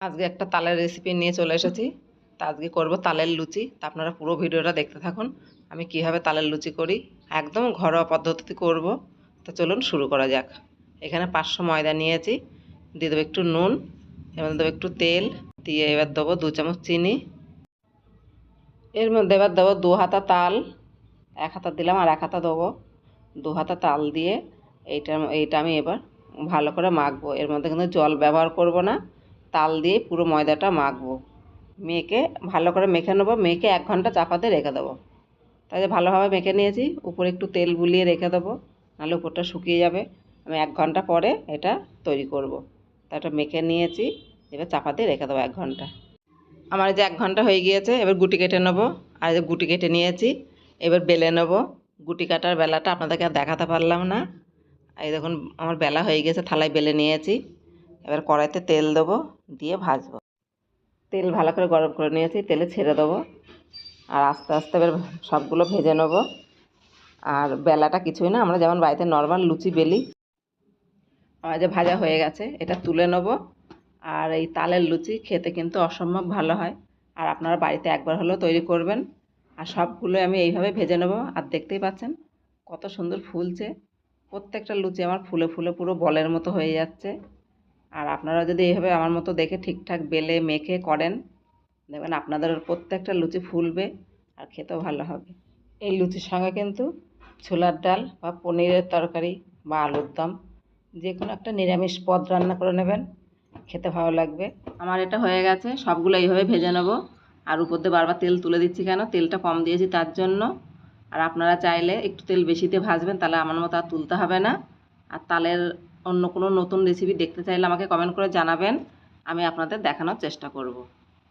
আজকে একটা তালের রেসিপি নিয়ে চলে এসেছি। তা আজকে করব তালের লুচি। তা আপনারা পুরো ভিডিওটা দেখতে থাকুন। আমি কীভাবে তালের লুচি করি, একদম ঘরোয়া পদ্ধতিতে করব। তো চলুন শুরু করা যাক। এখানে পাঁচশো ময়দা নিয়েছি। দিয়ে দেবো একটু নুন, এবার দেবো একটু তেল। দিয়ে এবার দেবো দু চামচ চিনি। এর মধ্যে এবার দেবো দু হাতা তাল। এক হাতা দিলাম আর এক হাতা দেবো। দু হাতা তাল দিয়ে এইটা এইটা আমি এবার ভালো করে মাখবো। এর মধ্যে কিন্তু জল ব্যবহার করব না। তাল দিয়ে পুরো ময়দাটা মাখবো। মেখে, ভালো করে মেখে নেব। মেখে এক ঘণ্টা চাপাতে রেখে দেবো। তাই ভালোভাবে মেখে নিয়েছি। উপরে একটু তেল বুলিয়ে রেখে দেবো। নাহলে উপরটা শুকিয়ে যাবে। আমি এক ঘণ্টা পরে এটা তৈরি করব। তা এটা মেখে নিয়েছি। এবার চাপাতে রেখে দেবো এক ঘণ্টা। আমার যে এক ঘণ্টা হয়ে গিয়েছে, এবার গুটি কেটে নেব। আর যে গুটি কেটে নিয়েছি, এবার বেলে নেব। গুটি কাটার বেলাটা আপনাদেরকে আর দেখাতে পারলাম না। এই দেখুন, আমার বেলা হয়ে গেছে থালায় বেলে নিয়েছি। এবার কড়াইতে তেল দেবো, দিয়ে ভাজবো। তেল ভালো করে গরম করে নিয়েছি, তেলে ছেড়ে দেবো। আর আস্তে আস্তে এবার সবগুলো ভেজে নেব। আর বেলাটা কিছুই না, আমরা যেমন বাড়িতে নর্মাল লুচি বেলি, আমার যে ভাজা হয়ে গেছে, এটা তুলে নেব। আর এই তালের লুচি খেতে কিন্তু অসম্ভব ভালো হয়। আর আপনারা বাড়িতে একবার হলেও তৈরি করবেন। আর সবগুলো আমি এইভাবে ভেজে নেব, আর দেখতেই পাচ্ছেন কত সুন্দর ফুলছে। প্রত্যেকটা লুচি আমার ফুলে ফুলে পুরো বলের মতো হয়ে যাচ্ছে। আর আপনারা যদি এইভাবে আমার মতো দেখে ঠিকঠাক বেলে মেখে করেন, দেখবেন আপনাদের প্রত্যেকটা লুচি ফুলবে আর খেতেও ভালো হবে। এই লুচির সঙ্গে কিন্তু ছোলার ডাল বা পনিরের তরকারি বা আলুর দম যে কোনো একটা নিরামিষ পদ রান্না করে নেবেন, খেতে ভালো লাগবে। আমার এটা হয়ে গেছে, সবগুলো এইভাবে ভেজে নেব। আর উপর দিয়ে বারবার তেল তুলে দিচ্ছি কেন? তেলটা কম দিয়েছি তার জন্য। আর আপনারা চাইলে একটু তেল বেশিতে ভাজবেন, তাহলে আমার মতো আর তুলতে হবে না। আর তালের অন্য কোনো নতুন রেসিপি দেখতে চাইলে আমাকে কমেন্ট করে জানাবেন। আমি আপনাদের দেখানোর চেষ্টা করব।